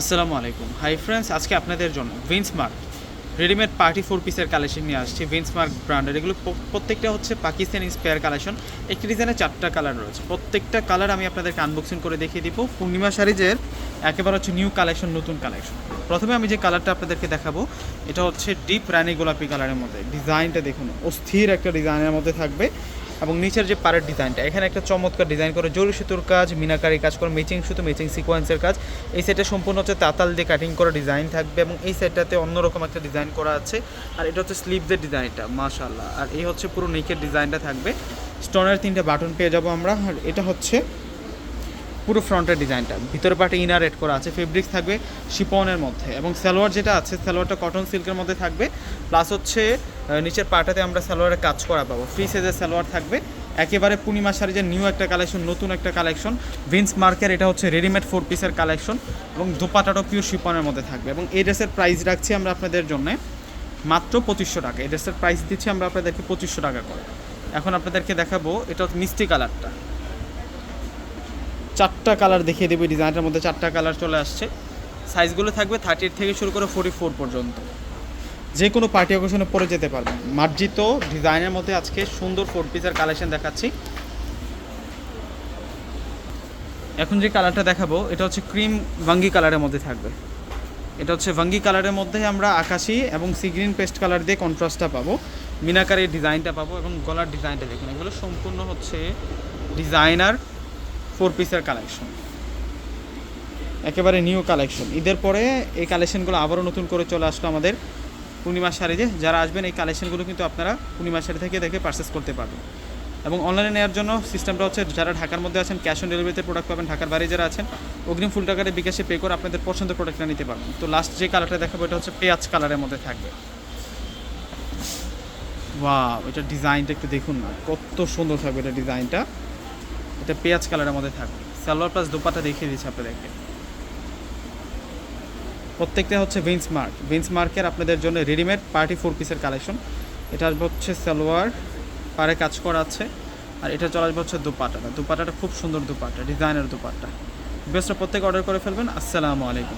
আসসালামু আলাইকুম। Hi friends আজকে আপনাদের জন্য ভিন্সমার্ক রেডিমেড পার্টি ফোর পিসের কালেকশন নিয়ে আসছি। ভিন্সমার্ক ব্র্যান্ডের এগুলো প্রত্যেকটা হচ্ছে পাকিস্তানি স্পেয়ার কালেকশন একটি ডিজাইনে চারটা কালার রয়েছে। প্রত্যেকটা কালার আমি আপনাদেরকে আনবক্সিং করে দেখিয়ে দিব। পূর্ণিমা শাড়িজের একেবারে হচ্ছে নিউ কালেকশন নতুন কালেকশন প্রথমে আমি যে কালারটা আপনাদেরকে দেখাবো, এটা হচ্ছে ডিপ রানি গোলাপি কালারের মধ্যে। ডিজাইনটা দেখুন, অস্থির একটা ডিজাইনের মধ্যে থাকবে। এবং নিচের যে পাড়ের ডিজাইনটা, এখানে একটা চমৎকার ডিজাইন করে জরি সুতোর কাজ, মিনাকারি কাজ করে ম্যাচিং সুতো ম্যাচিং সিকোয়েন্সের কাজ। এই সেটে সম্পূর্ণ হচ্ছে তাতাল দিয়ে কাটিং করা ডিজাইন থাকবে এবং এই সেটটাতে অন্যরকম একটা ডিজাইন করা আছে। আর এটা হচ্ছে স্লিভদের ডিজাইনটা মাশাল্লাহ আর এই হচ্ছে পুরো নেকের ডিজাইনটা থাকবে। স্টোনের তিনটে বাটন পেয়ে যাব আমরা। আর এটা হচ্ছে পুরো ফ্রন্টের ডিজাইনটা ভিতরে পাটে ইনার রেড করা আছে ফেব্রিক্স থাকবে শিপনের মধ্যে। এবং সালোয়ার যেটা আছে, সালোয়ারটা কটন সিল্কের মধ্যে থাকবে। প্লাস হচ্ছে নিচের পাটাতে আমরা সালোয়ারের কাজ করা পাবো। ফ্রি সাইজের সালোয়ার থাকবে। একেবারে পূর্ণিমা সারি যে নিউ একটা কালেকশন নতুন একটা কালেকশন ভিন্স মার্কের এটা হচ্ছে রেডিমেড ফোর পিসের কালেকশন এবং দোপাটাটাও পিওর শিপনের মধ্যে থাকবে এবং এই ড্রেসের প্রাইস রাখছি আমরা আপনাদের জন্য মাত্র পঁচিশশো টাকা। এই ড্রেসের প্রাইস দিচ্ছি আমরা আপনাদেরকে পঁচিশশো টাকা করে। এখন আপনাদেরকে দেখাবো, এটা হচ্ছে মিষ্টি কালারটা। চারটা কালার দেখিয়ে দেবে ডিজাইনটার মধ্যে চারটা কালার চলে আসছে। সাইজগুলো থাকবে থার্টি থেকে শুরু করে ফোর্টি ফোর পর্যন্ত। যে কোনো পার্টি অকেশনে পরে যেতে পারবেন মার্জিত ডিজাইনের মধ্যে আজকে সুন্দর ফোর পিসের কালেকশন দেখাচ্ছি। এখন যে কালারটা দেখাবো, এটা হচ্ছে ক্রিম ভাঙ্গি কালারের মধ্যে থাকবে। এটা হচ্ছে ভাঙ্গি কালারের মধ্যে আমরা আকাশি এবং সি গ্রিন পেস্ট কালার দিয়ে কন্ট্রাস্টটা পাবো। মিনাকারের ডিজাইনটা পাবো এবং গলার ডিজাইনটা দেখুন। এগুলো সম্পূর্ণ হচ্ছে ডিজাইনার ফোর পিসের কালেকশন একেবারে নিউ কালেকশন ঈদের পরে এই কালেকশনগুলো আবারও নতুন করে চলে আসলো আমাদের। পূর্ণিমা শাড়িতে যারা আসবেন, এই কালেকশনগুলো কিন্তু আপনারা পূর্ণিমা শাড়ি থেকে দেখে পারচেস করতে পারবেন। এবং অনলাইনে নেওয়ার জন্য সিস্টেমটা হচ্ছে যারা ঢাকার মধ্যে আছেন ক্যাশ অন ডেলিভারিতে প্রোডাক্ট পাবেন, ঢাকার বাইরে যারা আছেন, অগ্রিম ফুল টাকারে বিকাশে পে করে আপনাদের পছন্দের প্রোডাক্টটা নিতে পারবেন। তো লাস্ট যে কালারটা দেখাবো, এটা হচ্ছে পেঁয়াজ কালারের মধ্যে থাকবে। ওয়াও এটা ডিজাইনটা একটু দেখুন না, কত সুন্দর থাকবে এটা ডিজাইনটা এটা পেঁয়াজ কালারের মধ্যে থাকবে। সালোয়ার প্লাস দোপাটা দেখিয়ে দিচ্ছি আপনাদেরকে। প্রত্যেকটা হচ্ছে ভিন্স মার্ক ভিন্স মার্কের আপনাদের জন্য রেডিমেড পার্টি ফোর পিসের কালেকশন এটা আসবে হচ্ছে সালোয়ার পারে কাজ করা আছে। আর এটা চলে আসবে হচ্ছে দুপাটাটা। দুপাটাটা খুব সুন্দর দুপাটা ডিজাইনের দুপাটা বেস্টটা প্রত্যেকে অর্ডার করে ফেলবেন। আসসালামু আলাইকুম।